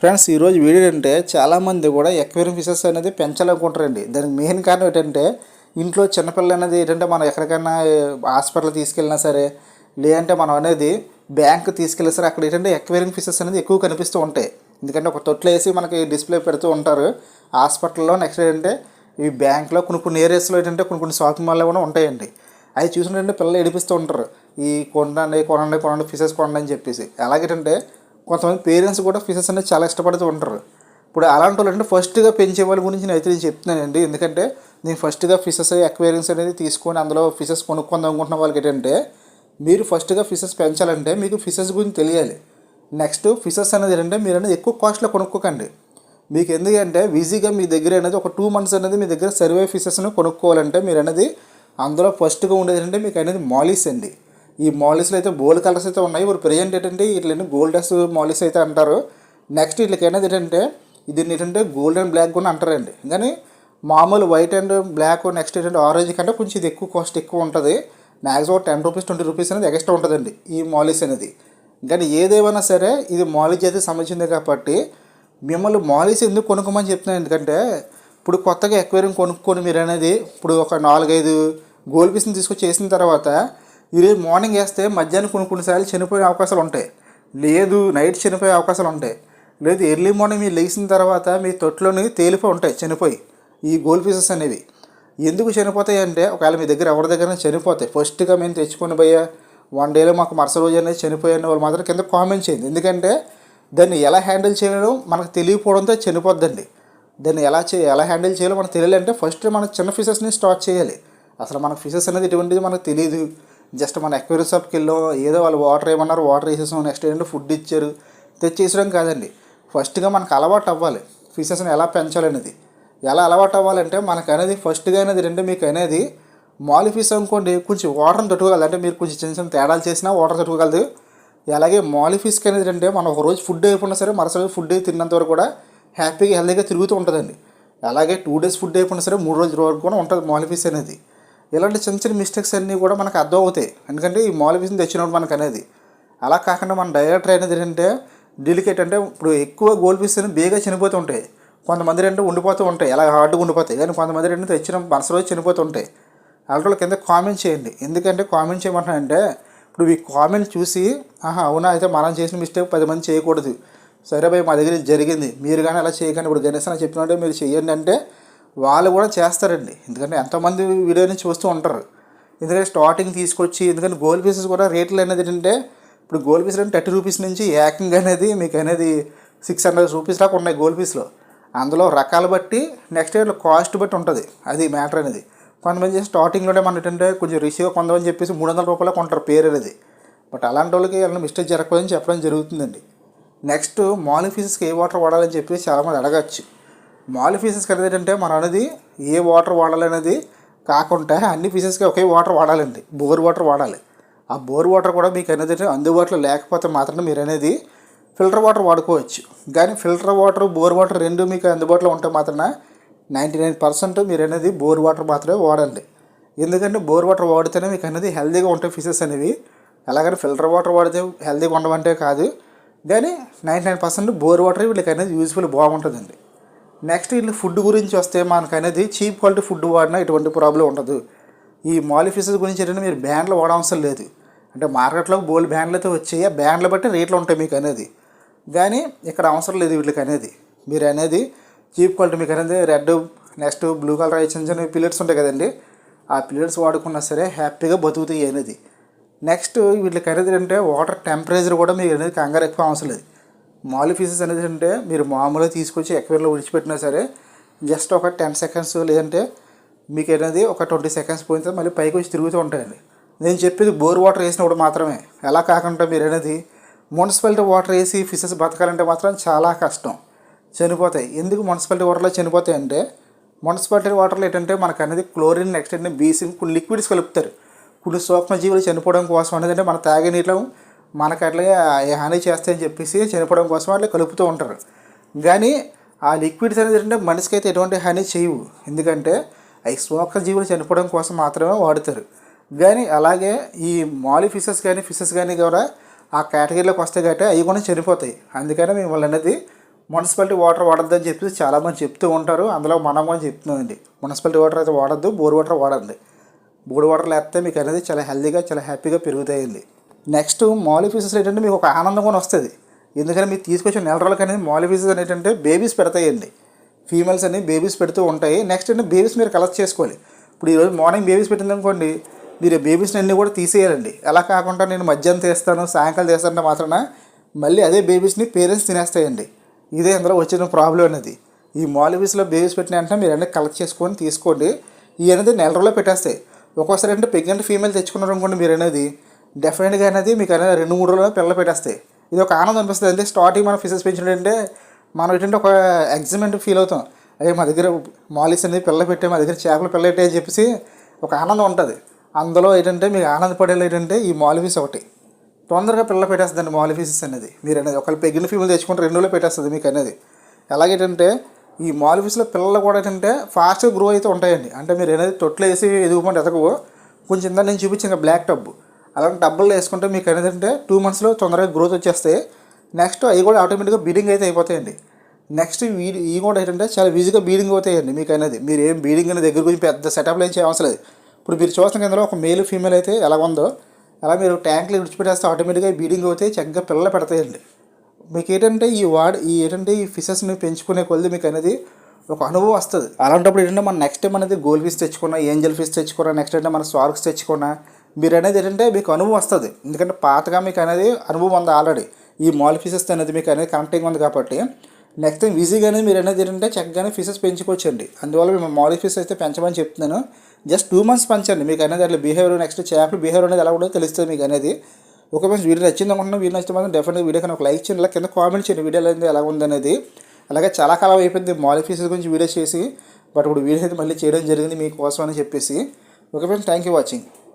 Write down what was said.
Friends ఈరోజు video ఏంటంటే చాలామంది కూడా ఎక్వేరియం ఫిషెస్ అనేది పెంచాలనుకుంటారండి దానికి మెయిన్ కారణం ఏంటంటే ఇంట్లో చిన్నపిల్లలు అనేది ఏంటంటే మనం ఎక్కడికైనా హాస్పిటల్ తీసుకెళ్ళినా సరే లేదంటే మనం అనేది బ్యాంక్ తీసుకెళ్ళినా సరే అక్కడ ఏంటంటే ఎక్వేరియం ఫిషెస్ అనేది ఎక్కువ కనిపిస్తూ ఉంటాయి. ఎందుకంటే ఒక తొట్లు వేసి మనకి డిస్ప్లే పెడుతూ ఉంటారు. హాస్పిటల్లో నెక్స్ట్ ఏంటంటే ఈ బ్యాంక్లో కొన్ని కొన్ని ఏరియాస్లో ఏంటంటే కొన్ని కొన్ని షాపింగ్ మాల్లో కూడా ఉంటాయండి. అవి చూసినట్టు పిల్లలు ఏడిపిస్తూ ఉంటారు. ఈ కొనండి కొనండి కొనండి ఫిషెస్ కొనండి అని చెప్పేసి. అలాగేంటంటే కొంతమంది పేరెంట్స్ కూడా ఫిషెస్ అనేది చాలా ఇష్టపడుతూ ఉంటారు. ఇప్పుడు అలాంటి వాళ్ళు అంటే ఫస్ట్గా పెంచే వాళ్ళ గురించి నేను అయితే నేను చెప్తున్నానండి. ఎందుకంటే నేను ఫస్ట్గా ఫిషెస్ అక్వేరియన్స్ అనేది తీసుకొని అందులో ఫిషెస్ కొనుక్కుందాం అనుకుంటున్న వాళ్ళకి ఏంటంటే మీరు ఫస్ట్గా ఫిషెస్ పెంచాలంటే మీకు ఫిషెస్ గురించి తెలియాలి. నెక్స్ట్ ఫిషెస్ అనేది ఏంటంటే మీరు అనేది ఎక్కువ కాస్ట్లో కొనుక్కోకండి. మీకు ఎందుకంటే ఈజీగా మీ దగ్గర అనేది ఒక టూ మంత్స్ అనేది మీ దగ్గర సర్వే ఫిషెస్ను కొనుక్కోవాలంటే మీరు అనేది అందులో ఫస్ట్గా ఉండేది అంటే మీకు అనేది మాలీస్ అండి. ఈ మాలిస్లో అయితే గోల్డ్ కలర్స్ అయితే ఉన్నాయి. ఇప్పుడు ప్రజెంట్ ఏంటంటే వీటిని గోల్డెస్ మాలిస్ అయితే అంటారు. నెక్స్ట్ వీటికి అనేది ఏంటంటే దీన్ని ఏంటంటే గోల్డ్ అండ్ బ్లాక్ కూడా అంటారండి. కానీ మామూలు వైట్ అండ్ బ్లాక్ నెక్స్ట్ ఏంటంటే ఆరెంజ్ కంటే కొంచెం ఇది ఎక్కువ కాస్ట్ ఎక్కువ ఉంటుంది. Maximum ten rupees twenty rupees అనేది ఎక్స్ట్రా ఉంటుందండి ఈ మాలిస్ అనేది. కానీ ఏదేమైనా సరే ఇది మాలిజ్ అయితే సంబంధించింది కాబట్టి మిమ్మల్ని మాలిస్ ఎందుకు కొనుక్కోమని చెప్తున్నాను. ఎందుకంటే ఇప్పుడు కొత్తగా ఎక్వేరియం కొనుక్కొని మీరు అనేది ఇప్పుడు ఒక నాలుగైదు గోల్డ్ పీస్ని తీసుకొచ్చి చేసిన తర్వాత ఈరోజు మార్నింగ్ వేస్తే మధ్యాహ్నం కొన్ని కొన్నిసార్లు చనిపోయే అవకాశాలు ఉంటాయి. లేదు నైట్ చనిపోయే అవకాశాలు ఉంటాయి. లేదు ఎర్లీ మార్నింగ్ మీరు లేచిన తర్వాత మీ తొట్లోని తేలిపోయి ఉంటాయి చనిపోయి. ఈ గోల్డ్ పీసెస్ అనేవి. ఎందుకు చనిపోతాయి అంటే ఒకవేళ మీ దగ్గర ఎవరి దగ్గర చనిపోతాయి. ఫస్ట్గా మేము తెచ్చుకొని పోయా వన్ డేలో మాకు మరుస రోజు అనేది చనిపోయిన వాళ్ళు మాత్రం కింద కామెంట్ చేయండి. ఎందుకంటే దాన్ని ఎలా హ్యాండిల్ చేయడం మనకు తెలియకపోవడంతో చనిపోద్దండి. దాన్ని ఎలా చే ఎలా హ్యాండిల్ చేయాలో మనకు తెలియాలంటే ఫస్ట్ మనం చిన్న ఫిషెస్ని స్టార్ట్ చేయాలి. అసలు మనకు ఫిషెస్ అనేది ఎటువంటిది మనకు తెలియదు. జస్ట్ మన ఎక్వేరియం షాప్కి వెళ్ళాం ఏదో వాళ్ళు వాటర్ ఏమన్నారు వాటర్ వేసేసాం నెక్స్ట్ ఏంటంటే ఫుడ్ ఇచ్చారు. తెచ్చేసడం కాదండి. ఫస్ట్గా మనకు అలవాటు అవ్వాలి. ఫిషెస్ని ఎలా పెంచాలనేది ఎలా అలవాటు అవ్వాలంటే మనకు అనేది ఫస్ట్గా అనేది రెండు మీకు అనేది మాలి ఫిష్ అనుకోండి కొంచెం వాటర్ని తట్టుకోగలదు. అంటే మీరు కొంచెం చిన్న చిన్న తేడాలు చేసినా వాటర్ తట్టుకోగలదు. అలాగే మాలి ఫిష్కి అనేది అంటే మనం ఒక రోజు ఫుడ్ అయిపోయినా సరే మరుసటి ఫుడ్ తిన్నంత వరకు కూడా హ్యాపీగా హెల్తీగా తిరుగుతూ ఉంటుందండి. అలాగే టూ డేస్ ఫుడ్ అయిపోయినా సరే మూడు రోజుల వరకు కూడా ఉంటుంది మాలి ఫిష్ అనేది. ఇలాంటి చిన్న చిన్న మిస్టేక్స్ అన్నీ కూడా మనకు అర్థం అవుతాయి. ఎందుకంటే ఈ మాలిఫిషన్ తెచ్చినప్పుడు మనకు అనేది అలా కాకుండా మన డైరెక్టర్ అనేది ఏంటంటే డెలికేట్ అంటే ఇప్పుడు ఎక్కువ గోల్ ఫిష్ బేగా చనిపోతూ ఉంటాయి. కొంతమంది రెండు ఉండిపోతూ ఉంటాయి. అలా హార్డ్గా ఉండిపోతాయి. కానీ కొంతమంది రెండు తెచ్చిన మనసు రోజు చనిపోతూ ఉంటాయి. అలాంటి కింద కామెంట్ చేయండి. ఎందుకంటే కామెంట్ చేయమంటున్నానంటే ఇప్పుడు ఈ కామెంట్ చూసి ఆహా అవునా అయితే మనం చేసిన మిస్టేక్ పది మంది చేయకూడదు. సరే భయ్ మా దగ్గర జరిగింది. మీరు కానీ అలా చేయకండి. ఇప్పుడు గణేష్ అని చెప్పినట్టు మీరు చేయండి అంటే వాళ్ళు కూడా చేస్తారండి. ఎందుకంటే ఎంతోమంది వీడియో నుంచి చూస్తూ ఉంటారు. ఎందుకంటే స్టార్టింగ్ తీసుకొచ్చి ఎందుకంటే గోల్డ్ పీసెస్ కూడా రేట్లు అనేది ఏంటంటే ఇప్పుడు గోల్డ్ పీస్ అంటే థర్టీ రూపీస్ నుంచి ఏకంగ్ అనేది మీకు అనేది సిక్స్ హండ్రెడ్ రూపీస్ దాకా ఉన్నాయి గోల్డ్ పీస్లో అందులో రకాలు బట్టి నెక్స్ట్ ఇయర్లో కాస్ట్ బట్టి ఉంటుంది. అది మ్యాటర్ అనేది. కొంతమంది స్టార్టింగ్లోనే మన ఏంటంటే కొంచెం రిసీవ్ కొందామని చెప్పేసి మూడు వందల రూపాయలు కొంటారు పేరు అనేది. బట్ అలాంటి వాళ్ళకి ఏమైనా మిస్టేక్ జరగకపోదని చెప్పడం జరుగుతుందండి. నెక్స్ట్ మాలి ఫీసెస్కి ఏ వాటర్ వాడాలని చెప్పేసి చాలామంది అడగచ్చు. మాలిఫీసెస్కి అనేది ఏంటంటే మనం అనేది ఏ వాటర్ వాడాలనేది కాకుండా అన్ని పీసెస్కి ఒకే వాటర్ వాడాలండి. బోర్ వాటర్ వాడాలి. ఆ బోర్ వాటర్ కూడా మీకు అనేది అందుబాటులో లేకపోతే మాత్రమే మీరు అనేది ఫిల్టర్ వాటర్ వాడుకోవచ్చు. కానీ ఫిల్టర్ వాటర్ బోర్ వాటర్ రెండు మీకు అందుబాటులో ఉంటే మాత్రమే నైంటీ నైన్ పర్సెంట్ మీరు అనేది బోర్ వాటర్ మాత్రమే వాడండి. ఎందుకంటే బోర్ వాటర్ వాడితేనే మీకు అనేది హెల్తీగా ఉంటాయి ఫిషెస్ అనేవి. అలాగని ఫిల్టర్ వాటర్ వాడితే హెల్తీగా ఉండమంటే కాదు. కానీ ninety nine percent bore water వీళ్ళకి అనేది యూజ్ఫుల్ బాగుంటుందండి. నెక్స్ట్ వీళ్ళు ఫుడ్ గురించి వస్తే మనకు అనేది చీప్ క్వాలిటీ ఫుడ్ వాడినా ఎటువంటి ప్రాబ్లం ఉండదు. ఈ మాలిఫిసెస్ గురించి ఏంటంటే మీరు బ్యాండ్లు వాడవసరం లేదు. అంటే మార్కెట్లో బోల్ బ్యాండ్లు అయితే వచ్చాయి. ఆ బ్యాండ్లు బట్టి రేట్లు ఉంటాయి మీకు అనేది కానీ ఇక్కడ అవసరం లేదు వీళ్ళకి అనేది మీరు అనేది చీప్ క్వాలిటీ మీకు అనేది రెడ్ నెక్స్ట్ బ్లూ కలర్ చిన్న చిన్న పిల్లర్స్ ఉంటాయి కదండి. ఆ పిల్లర్స్ వాడుకున్నా సరే హ్యాపీగా బతుకుతాయి అనేది. నెక్స్ట్ వీళ్ళకి అనేది అంటే వాటర్ టెంపరేచర్ కూడా మీకు అనేది కంగారు ఎక్కువ అవసరం లేదు. మాలిఫీసెస్ అనేది అంటే మీరు మామూలుగా తీసుకొచ్చి ఎక్వేర్లో విడిచిపెట్టినా సరే జస్ట్ ఒక టెన్ సెకండ్స్ లేదంటే మీకు అనేది ఒక ట్వంటీ సెకండ్స్ పోయిన తర్వాత మళ్ళీ పైకి వచ్చి తిరుగుతూ ఉంటాయండి. నేను చెప్పేది బోర్ వాటర్ వేసినప్పుడు మాత్రమే. ఎలా కాకుండా మీరు అనేది మున్సిపాలిటీ వాటర్ వేసి ఫిషెస్ బతకాలంటే మాత్రం చాలా కష్టం. చనిపోతాయి. ఎందుకు మున్సిపాలిటీ వాటర్లో చనిపోతాయి అంటే మున్సిపాలిటీ వాటర్లో ఏంటంటే మనకు అనేది క్లోరిన్ నెక్స్ట్ అంటే బీసింగ్ కొన్ని లిక్విడ్స్ కలుపుతారు. కొన్ని సూక్ష్మజీవులు చనిపోవడం కోసం అనేది అంటే మన తాగే నీటిలో మనకు అట్లాగే హాని చేస్తాయని చెప్పేసి చనిపోవడం కోసం అట్లా కలుపుతూ ఉంటారు. కానీ ఆ లిక్విడ్స్ అనేది ఏంటంటే మనిషికి అయితే ఎటువంటి హాని చేయవు. ఎందుకంటే అవి జీవులు చనిపోవడం కోసం మాత్రమే వాడతారు. కానీ అలాగే ఈ మాలి ఫిషెస్ కానీ ఫిషెస్ కానీ కూడా ఆ కేటగిరీలోకి వస్తే కాబట్టి అవి కూడా చనిపోతాయి. అందుకని మిమ్మల్ని అనేది మున్సిపాలిటీ వాటర్ వాడద్దని చెప్పి చాలామంది చెప్తూ ఉంటారు. అందులో మనం కూడా చెప్తున్నామండి మున్సిపాలిటీ వాటర్ అయితే వాడద్దు బోర్ వాటర్ వాడండి బోర్ వాటర్ లేకపోతే మీకు అనేది చాలా హెల్తీగా చాలా హ్యాపీగా పెరుగుతాయండి. నెక్స్ట్ మాలిఫీసెస్ ఏంటంటే మీకు ఒక ఆనందం కూడా వస్తుంది. ఎందుకంటే మీరు తీసుకొచ్చిన నెల రోజులకి అనేది మాలిఫీసెస్ ఏంటంటే బేబీస్ పెడతాయండి. ఫీమేల్స్ అన్ని బేబీస్ పెడుతూ ఉంటాయి. నెక్స్ట్ అంటే బేబీస్ మీరు కలెక్ట్ చేసుకోవాలి. ఇప్పుడు ఈరోజు మార్నింగ్ బేబీస్ పెట్టింది అనుకోండి మీరు బేబీస్ని అన్నీ కూడా తీసేయాలండి. ఎలా కాకుండా నేను మధ్యాహ్నం తీస్తాను సాయంకాలం తీస్తానంటే మాత్రాన మళ్ళీ అదే బేబీస్ని పేరెంట్స్ తినేస్తాయండి. ఇదే అందులో వచ్చిన ప్రాబ్లం అనేది. ఈ మాలివీస్లో బేబీస్ పెట్టిన వెంటనే మీరు అన్నీ కలెక్ట్ చేసుకొని తీసుకోండి. ఇవి అనేది నెల రోజుల్లో పెట్టేస్తాయి. ఒక్కోసారి అంటే ప్రెగ్నెంట్ ఫీమేల్ తెచ్చుకున్నారు అనుకోండి మీరు అనేది డెఫినెట్గా అనేది మీకు అనేది రెండు మూడు రోజుల్లో పిల్లలు పెట్టేస్తాయి. ఇది ఒక ఆనందం అనిపిస్తుంది. అంటే స్టార్టింగ్ మనం ఫిషెస్ పెంచినట్టే మనం ఏంటంటే ఒక ఎగ్జిమెంట్ ఫీల్ అవుతాం. అయ్యే మా దగ్గర మాలిస్ అనేది పిల్ల పెట్టే మా దగ్గర చేపలు పిల్ల పెట్టే అని చెప్పేసి ఒక ఆనందం ఉంటుంది. అందులో ఏంటంటే మీకు ఆనందపడేలా ఏంటంటే ఈ మాలిఫీస్ ఒకటి. తొందరగా పిల్ల పెట్టేస్తుందండి మాలిఫీసెస్ అనేది. మీరు అనేది ఒకళ్ళు పెగిన ఫీమేల్ తెచ్చుకుంటే రెండు రోజులు పెట్టేస్తుంది మీకు అనేది. ఎలాగేంటంటే ఈ మాలిఫీస్లో పిల్లలు కూడా ఏంటంటే ఫాస్ట్గా గ్రో అయితే ఉంటాయండి. అంటే మీరు అనేది తొట్లు వేసి ఎదుగుమంటే ఎదగవు. కొంచెం ఇందా నేను చూపించిన బ్లాక్ టబ్ అలాంటి డబ్బులు వేసుకుంటే మీకు అనేది అంటే టూ మంత్స్లో తొందరగా గ్రోత్ వచ్చేస్తాయి నెక్స్ట్ అవి కూడా ఆటోమేటిక్గా బీడింగ్ అయితే అయిపోతాయండి. నెక్స్ట్ వీడి ఇవి కూడా ఏంటంటే చాలా ఈజీగా బీడింగ్ అవుతాయండి మీకు అనేది. మీరు ఏం బీడింగ్ అనేది దగ్గర గురించి పెద్ద సెటప్లు ఏం చేయ లేదు. ఇప్పుడు మీరు చూస్తున్న కిందలో ఒక మేల్ ఫీమేల్ అయితే ఎలా ఉందో అలా మీరు ట్యాంక్లో విడిచిపెట్టేస్తే ఆటోమేటిక్గా బీడింగ్ అవుతాయి చక్కగా పిల్లలు పెడతాయండి. మీకు ఏంటంటే ఈ వాడ్ ఈ ఏంటంటే ఈ ఫిషెస్ని పెంచుకునే కొద్ది మీకు అనేది ఒక అనుభవం వస్తుంది. అలాంటప్పుడు ఏంటంటే మన నెక్స్ట్ టైం అనేది గోల్ ఫిష్ తెచ్చుకున్నా ఏంజల్ ఫిష్ తెచ్చుకున్నా నెక్స్ట్ అంటే మన స్వార్క్స్ తెచ్చుకున్నా మీరు అనేది ఏంటంటే మీకు అనుభవం వస్తుంది. ఎందుకంటే పాతగా మీకు అనేది అనుభవం ఉంది ఆల్రెడీ ఈ మాల్ ఫిషెస్ అనేది మీకు అనేది కనెక్టింగ్ ఉంది కాబట్టి నెక్స్ట్ టైం ఈజీగానే మీరు అనేది ఏంటంటే చక్కగానే ఫిషెస్ పెంచుకోవచ్చండి. అందువల్ల మేము మాల్ అయితే పెంచమని చెప్తున్నాను. జస్ట్ టూ మంత్స్ పెంచండి. మీకు అనేది అట్లా బిహేవియర్ నెక్స్ట్ చేపల బిహేవియర్ అనేది ఎలా కూడా తెలుస్తుంది మీకు అనేది ఒక మంచి వీడియో నచ్చింది అనుకుంటున్నా వీడియో నచ్చితే మాత్రం డెఫినెట్గా వీడియో కానీ ఒక లైక్ చేయండి. ఇలా కింద కామెంట్ చేయండి వీడియో అనేది ఎలా ఉందనేది. అలాగే చాలా కాలం అయిపోయింది మాలిఫీసెస్ గురించి వీడియో చేసి బట్ ఇప్పుడు వీడియో అయితే మళ్ళీ చేయడం జరిగింది మీకోసం అని చెప్పేసి. Okay friends thank you watching